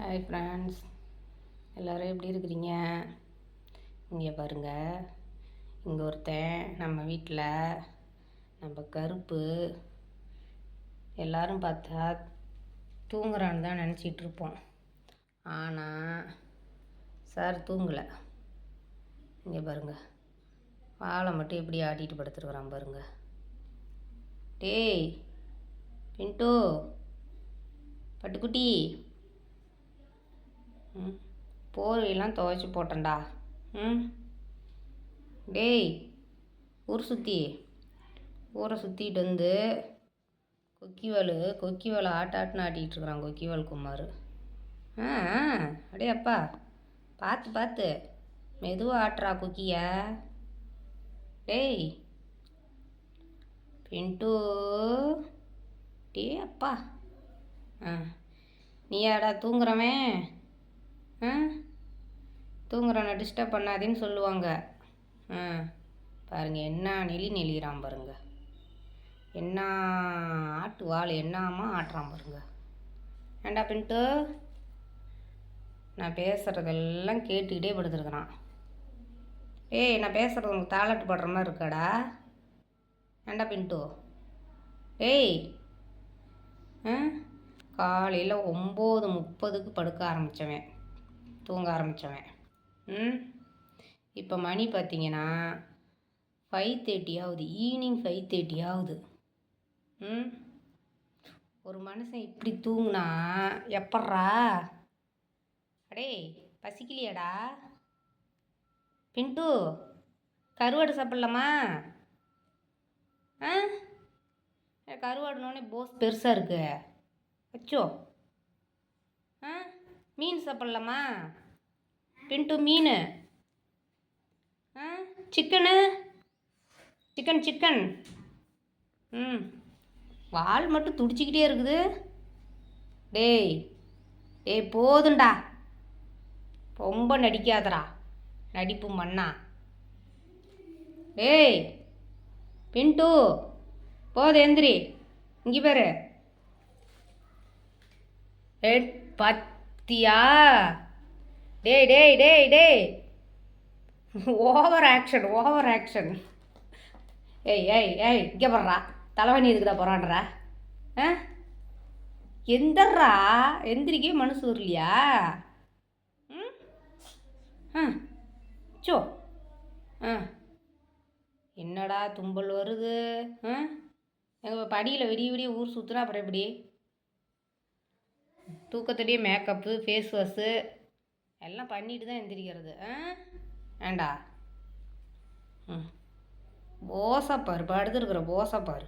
Hi friends எல்லோரும் எப்படி இருக்கிறீங்க? இங்கே பாருங்கள் இங்கே ஒருத்தன் நம்ம வீட்டில் நம்ம கருப்பு எல்லோரும் பார்த்தா தூங்குறான்னு தான் நினச்சிட்டு இருப்போம். ஆனால் சார் தூங்கலை. இங்கே பாருங்கள் வாழை மட்டும் எப்படி ஆட்டிட்டு படுத்துருக்குறான் பாருங்க. டேய் பின்ட்டு பட்டுக்குட்டி. ம். போர்வையெல்லாம் துவைச்சி போட்டேன்டா. ம். டேய் ஊர் சுற்றி ஊரை சுற்றிட்டு வந்து கொக்கிவால் கொக்கிவால் ஆட்ட ஆட்டுன்னு ஆட்டிகிட்டு இருக்கிறான் கொக்கிவால் குமார். ஆ அடே அப்பா பார்த்து பார்த்து. மெதுவாக ஆட்டுறா கொக்கிய. டேய். பின்ட்டு. டே அப்பா. ஆ. நீயாடா தூங்குறவன்? தூங்குறவனை டிஸ்டர்ப் பண்ணாதேன்னு சொல்லுவாங்க. ஆ பாருங்கள் என்ன நெளி நெளிகிறான் பாருங்க. என்ன ஆட்டு வாள் என்னமா ஆட்டுறான் பாருங்க. ஏண்டா பின்ட்டு? நான் பேசுகிறதெல்லாம் கேட்டுக்கிட்டே படுத்துருக்குறான். ஏய் நான் பேசுகிறது உனக்கு தாளாட்டு படுற மாதிரி இருக்காடா? ஏண்டா பின்ட்டு? ஏய்! ஆ? காலையில் ஒம்பது முப்பதுக்கு படுக்க ஆரம்பித்தவன் தூங்க ஆரம்பித்தவன் ம்? இப்போ மணி பார்த்தீங்கன்னா ஃபைவ் தேர்ட்டி ஆகுது. ஈவினிங் ஃபைவ் தேர்ட்டி ஆகுது. ம்? ஒரு மனுஷன் இப்படி தூங்குனா எப்பட்றா? அடே பசிக்கலையாடா? பின்ட்டு கருவாடு சாப்பிட்லாமா? ஆ? கருவாடுனோடனே போஸ் பெருசாக இருக்கு. அச்சோ. ஆ? மீன் சாப்பிட்லாமா? பின்ட்டு மீன். ஆ சிக்கனு? Chicken chicken. ம். வால் மட்டும் துடிச்சிக்கிட்டே இருக்குது. டேய் டேய் போதுண்டா. ரொம்ப நடிக்காதடா. நடிப்பு மண்ணா டேய் பின்ட்டு போது எந்திரி. இங்கே பேர். ஏ பத்தியா? டேய் டேய் டேய் டேய். ஓவர் ஆக்ஷன் ஓவர் ஆக்ஷன் ஏய் ஏய் ஏய் இங்கே போடுறா தலைவணி இதுக்குதான் போகிறான்றா ஆ? எந்தர்றா எந்திரிக்கவே மனசு வரலையா ம்? ஆ. சோ. ஆ. என்னடா தும்பல் வருது? ஆ? எங்கள் படியில் விடிய விடிய ஊர் சுற்றுனா அப்புறம் எப்படி? தூக்கத்துலேயே மேக்கப்பு ஃபேஸ் வாஷு எல்லாம் பண்ணிட்டு தான் எந்திரிக்கிறது. ஆ? ஏண்டா? ம். போசப்பார் பாரு படுத்துருக்குற போசா பாரு.